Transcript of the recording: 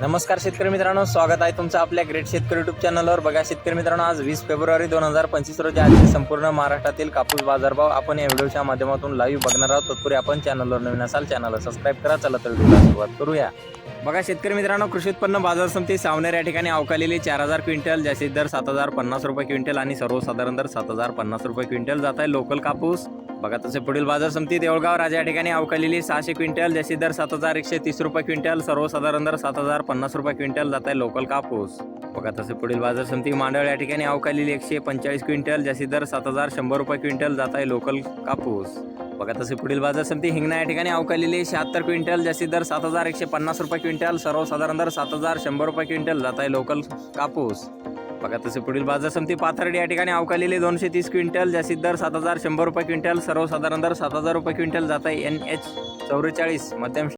नमस्कार शेतकरी मित्रांनो स्वागत आहे तुमचं आपल्या ग्रेट शेतकरी युट्यूब चॅनलवर बघा शेतकरी मित्रांनो आज वीस फेब्रुवारी दोन हजार पंचवीस रोजी आजचे संपूर्ण महाराष्ट्रातील कापूस बाजारभाव आपण या व्हिडिओच्या माध्यमातून लाईव्ह बघणार आहोत. तत्पूर्वी आपण चॅनलवर नवीन असाल चॅनलला सबस्क्राईब करा. चला तर व्हिडिओला सुरुवात करूया. बघा शेतकरी मित्रांनो कृषी उत्पन्न बाजार समिती सावनेर या ठिकाणी अवकालेली चार हजार क्विंटल जास्तीत दर सात हजार पन्नास रुपये क्विंटल आणि सर्वसाधारण दर सात हजार पन्नास रुपये क्विंटल जात आहे. लोकल कापूस बघा तसे पुढील बाजार समिती देवळगाव राजा या ठिकाणी अवकालेली सहाशे क्विंटल जास्तीत दर सात हजार एकशे तीस रुपये क्विंटल सर्वसाधारण दर सात हजार पन्नास रुपये क्विंटल जात आहे लोकल कापूस. बघा तसे पुढील बाजार समिती मांडळ या ठिकाणी अवकालेली एकशे पंचेचाळीस क्विंटल जास्तीत दर सात हजार शंभर रुपये क्विंटल जात आहे लोकल कापूस. बघा तसे पुढील बाजार समिती हिंगणा या ठिकाणी अवकालेली शहात्तर क्विंटल जास्तीत दर सात हजार एकशे पन्नास रुपये क्विंटल सर्वसाधारण दर सात हजार शंभर रुपये क्विंटल. जात आहे लोकल कापूस. बघा तसे पुढील बाजार समिती पाथर्डी या ठिकाणी अवकालेली दोनशे तीस क्विंटल जास्तीत दर सात हजार शंभर रुपये क्विंटल सर्वसाधारण दर सात हजार रुपये क्विंटल. जात आहे एन एच चौवेचाळीस मध्यम